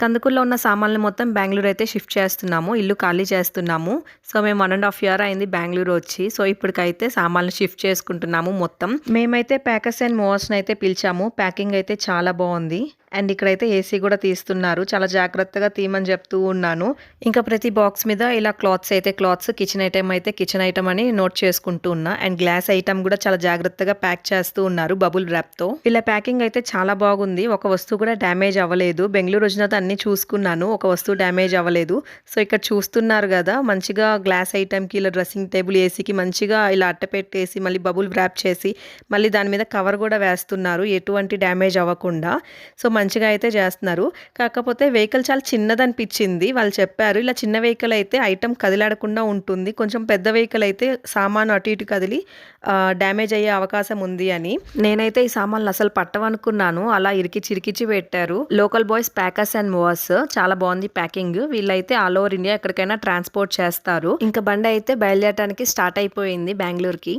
కందుకూరులో ఉన్న సామాన్లు మొత్తం బెంగళూరు అయితే షిఫ్ట్ చేస్తున్నాము. ఇల్లు ఖాళీ చేస్తున్నాము. సో మేము వన్ అండ్ హాఫ్ ఇయర్ అయింది బెంగళూరు వచ్చి. సో ఇప్పటికైతే సామాన్లు షిఫ్ట్ చేసుకుంటున్నాము మొత్తం. మేమైతే ప్యాకర్స్ అండ్ మోవర్స్ని అయితే పిలిచాము. ప్యాకింగ్ అయితే చాలా బాగుంది. అండ్ ఇక్కడైతే ఏసీ కూడా తీస్తున్నారు. చాలా జాగ్రత్తగా తీయమని చెప్తూ ఉన్నాను. ఇంకా ప్రతి బాక్స్ మీద ఇలా క్లాత్స్ అయితే క్లాత్స్ కిచెన్ ఐటమ్ అయితే కిచెన్ ఐటమ్ అని నోట్ చేసుకుంటూ ఉన్నా. అండ్ గ్లాస్ ఐటమ్ కూడా చాలా జాగ్రత్తగా ప్యాక్ చేస్తూ ఉన్నారు బబుల్ ర్యాప్తో ఇలా ప్యాకింగ్ అయితే చాలా బాగుంది. ఒక వస్తువు కూడా డ్యామేజ్ అవ్వలేదు. బెంగళూరు వచ్చిన అన్ని చూసుకున్నాను. ఒక వస్తువు డ్యామేజ్ అవ్వలేదు. సో ఇక్కడ చూస్తున్నారు కదా మంచిగా గ్లాస్ ఐటమ్కి ఇలా డ్రెస్సింగ్ టేబుల్ ఏసీకి మంచిగా ఇలా అట్టపెట్టేసి మళ్ళీ బబుల్ ర్యాప్ చేసి మళ్ళీ దాని మీద కవర్ కూడా వేస్తున్నారు. ఎటువంటి డ్యామేజ్ అవ్వకుండా. సో మంచిగా అయితే చేస్తున్నారు. కాకపోతే వెహికల్ చాలా చిన్నది అనిపించింది వాళ్ళు చెప్పారు ఇలా చిన్న వెహికల్ అయితే ఐటమ్ కదిలాడకుండా ఉంటుంది. కొంచెం పెద్ద వెహికల్ అయితే సామాను అటు ఇటు కదిలి డ్యామేజ్ అయ్యే అవకాశం ఉంది అని. నేనైతే ఈ సామాన్లు అసలు పట్టవనుకున్నాను. అలా ఇరికి ఇరికిచి పెట్టారు. Local boys packers and movers. చాలా బాగుంది ప్యాకింగ్. వీళ్ళైతే ఆల్ ఓవర్ ఇండియా ఎక్కడికైనా ట్రాన్స్పోర్ట్ చేస్తారు. ఇంకా బండి అయితే బయలుదేరడానికి స్టార్ట్ అయిపోయింది బెంగళూరుకి.